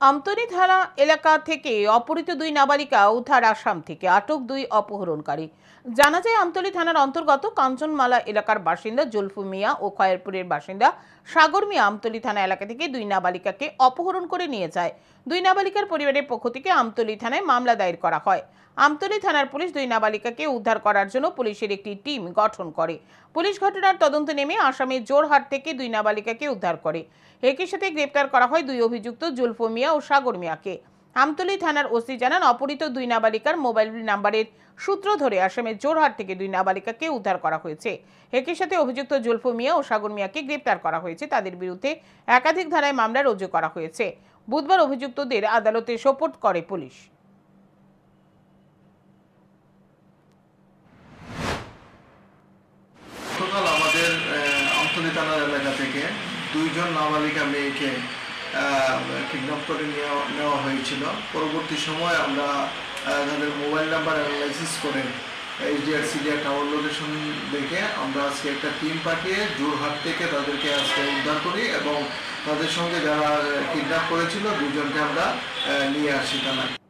আমতলী থানা এলাকা থেকে অপহৃত দুই নাবালিকা উদ্ধার আসাম থেকে আটক দুই অপহরণকারী। জানা যায়, আমতলী থানার অন্তর্গত কাঞ্চনমালা এলাকার বাসিন্দা জুলফু মিয়া ও খয়েরপুরের বাসিন্দা সাগর মিয়া আমতলী থানা এলাকা থেকে দুই নাবালিকাকে অপহরণ করে নিয়ে যায়। দুই নাবালিকার পরিবারের পক্ষ থেকে আমতলী থানায় মামলা দায়ের করা হয়। আমতলী থানার পুলিশ দুই নাবালিকাকে উদ্ধার করার জন্য পুলিশের একটি টিম গঠন করে। পুলিশ ঘটনার তদন্ত নেমে আসামের জোরহাট থেকে দুই নাবালিকাকে উদ্ধার করে। একই সাথে গ্রেপ্তার করা হয় দুই অভিযুক্ত জুলফো মিয়া ও সাগর মিয়াকে। আমতলী থানার ওসি জানান, অপহৃত দুই নাবালিকার মোবাইল নাম্বারের সূত্র ধরে আসামের জোরহাট থেকে দুই নাবালিকাকে উদ্ধার করা হয়েছে। একই সাথে অভিযুক্ত জুলফো মিয়া ও সাগর মিয়াকে গ্রেপ্তার করা হয়েছে। তাদের বিরুদ্ধে একাধিক ধারায় মামলা রুজু করা হয়েছে। বুধবার অভিযুক্তদের আদালতে সোপর্দ করে পুলিশ। আমাদের আমতলী থানার এলাকা থেকে দুইজন নাবালিকা মেয়েকে কিডন্যাপ করে নেওয়া হয়েছিল। পরবর্তী সময় আমরা তাদের মোবাইল নাম্বার অ্যানালাইসিস করে এইচডিআরসি যে টাওয়ার লোকেশন দেখে আমরা আজকে একটা টিম পাঠিয়ে জোরহাট থেকে তাদেরকে আজকে উদ্ধার করি এবং তাদের সঙ্গে যারা কিডন্যাপ করেছিল, দুজনকে আমরা নিয়ে আসি থানায়।